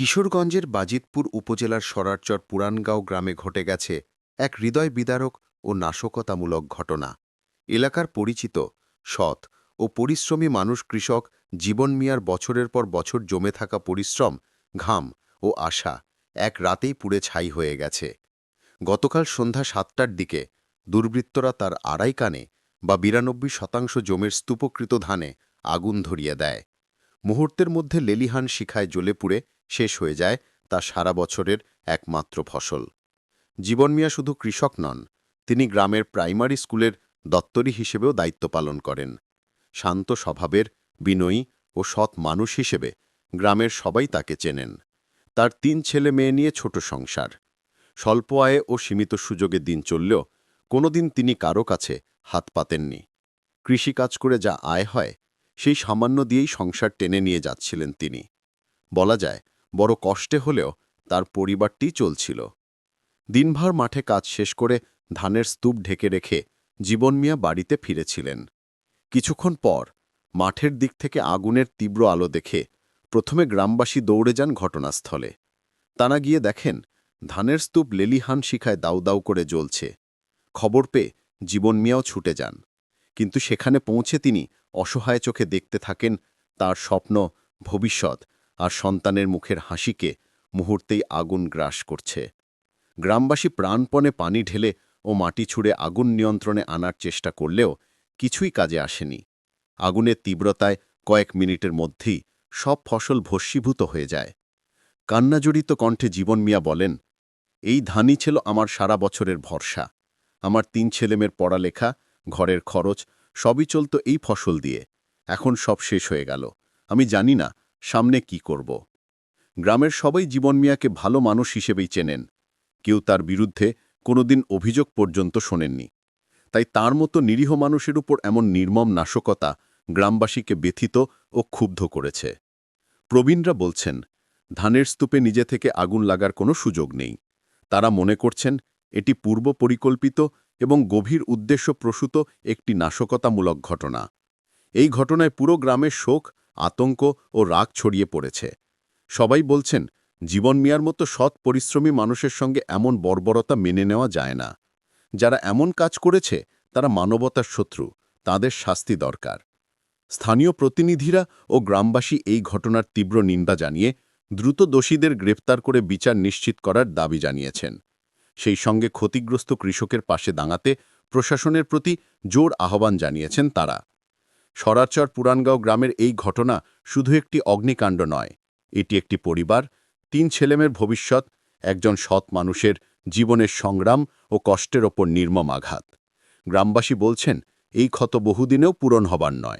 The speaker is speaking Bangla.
কিশোরগঞ্জের বাজিতপুর উপজেলার সরারচর পুরানগাঁও গ্রামে ঘটে গেছে এক হৃদয় বিদারক ও নাশকতামূলক ঘটনা। এলাকার পরিচিত, সৎ ও পরিশ্রমী মানুষ কৃষক জীবন মিয়ার বছরের পর বছর জমে থাকা পরিশ্রম, ঘাম ও আশা এক রাতেই পুড়ে ছাই হয়ে গেছে। গতকাল সন্ধ্যা সাতটার দিকে দুর্বৃত্তরা তার আড়াই কানে বা বিরানব্বই শতাংশ জমের স্তূপকৃত ধানে আগুন ধরিয়ে দেয়। মুহূর্তের মধ্যে লেলিহান শিখায় জ্বলে পুড়ে শেষ হয়ে যায় তা সারা বছরের একমাত্র ফসল। জীবন মিয়া শুধু কৃষক নন, তিনি গ্রামের প্রাইমারি স্কুলের দত্তরি হিসেবেও দায়িত্ব পালন করেন। শান্ত স্বভাবের, বিনয়ী ও সৎ মানুষ হিসেবে গ্রামের সবাই তাকে চেনেন। তার তিন ছেলে মেয়ে নিয়ে ছোট সংসার। স্বল্প আয়ে ও সীমিত সুযোগে দিন চললেও কোনোদিন তিনি কারও কাছে হাত পাতেননি। কৃষিকাজ করে যা আয় হয় সেই সামান্য দিয়েই সংসার টেনে নিয়ে যাচ্ছিলেন তিনি। বলা যায়, বড় কষ্টে হলেও তার পরিবারটি চলছিল। দিনভর মাঠে কাজ শেষ করে ধানের স্তূপ ঢেকে রেখে জীবন মিয়া বাড়িতে ফিরেছিলেন। কিছুক্ষণ পর মাঠের দিক থেকে আগুনের তীব্র আলো দেখে প্রথমে গ্রামবাসী দৌড়ে যান ঘটনাস্থলে। তারা গিয়ে দেখেন, ধানের স্তূপ লেলিহান শিখায় দাউ দাউ করে জ্বলছে। খবর পেয়ে জীবন মিয়াও ছুটে যান। কিন্তু সেখানে পৌঁছে তিনি অসহায় চোখে দেখতে থাকেন তার স্বপ্ন ভবিষ্যৎ আর সন্তানের মুখের হাসিকে মুহূর্তেই আগুন গ্রাস করছে। গ্রামবাসী প্রাণপণে পানি ঢেলে ও মাটি ছুঁড়ে আগুন নিয়ন্ত্রণে আনার চেষ্টা করলেও কিছুই কাজে আসেনি। আগুনের তীব্রতায় কয়েক মিনিটের মধ্যেই সব ফসল ভস্মীভূত হয়ে যায়। কান্নাজড়িত কণ্ঠে জীবন মিয়া বলেন, এই ধানই ছিল আমার সারা বছরের ভরসা। আমার তিন ছেলেমের পড়ালেখা, ঘরের খরচ সবই চলত এই ফসল দিয়ে। এখন সব শেষ হয়ে গেল। আমি জানি না সামনে কি করব। গ্রামের সবাই জীবন মিয়াকে ভালো মানুষ হিসেবেই চেনেন। কেউ তার বিরুদ্ধে কোনোদিন অভিযোগ পর্যন্ত শোনেননি। তাই তার মতো নিরীহ মানুষের উপর এমন নির্মম নাশকতা গ্রামবাসীকে ব্যথিত ও ক্ষুব্ধ করেছে। প্রবীণরা বলছেন, ধানের স্তূপে নিজে থেকে আগুন লাগার কোনো সুযোগ নেই। তারা মনে করছেন, এটি পূর্ব পরিকল্পিত এবং গভীর উদ্দেশ্যপ্রসূত একটি নাশকতামূলক ঘটনা। এই ঘটনায় পুরো গ্রামের শোক, আতঙ্ক ও রাগ ছড়িয়ে পড়েছে। সবাই বলছেন, জীবন মিয়ার মতো সৎ পরিশ্রমী মানুষের সঙ্গে এমন বর্বরতা মেনে নেওয়া যায় না। যারা এমন কাজ করেছে, তারা মানবতার শত্রু, তাদের শাস্তি দরকার। স্থানীয় প্রতিনিধিরা ও গ্রামবাসী এই ঘটনার তীব্র নিন্দা জানিয়ে, দ্রুত দোষীদের গ্রেপ্তার করে বিচার নিশ্চিত করার দাবি জানিয়েছেন। সেই সঙ্গে ক্ষতিগ্রস্ত কৃষকের পাশে দাঁড়াতে প্রশাসনের প্রতি জোর আহ্বান জানিয়েছেন তারা। সরারচর পুরানগাঁও গ্রামের এই ঘটনা শুধু একটি অগ্নিকাণ্ড নয়, এটি একটি পরিবার, তিন ছেলেমের ভবিষ্যৎ, একজন সৎ মানুষের জীবনের সংগ্রাম ও কষ্টের ওপর নির্মম আঘাত। গ্রামবাসী বলছেন, এই ক্ষত বহুদিনেও পূরণ হবার নয়।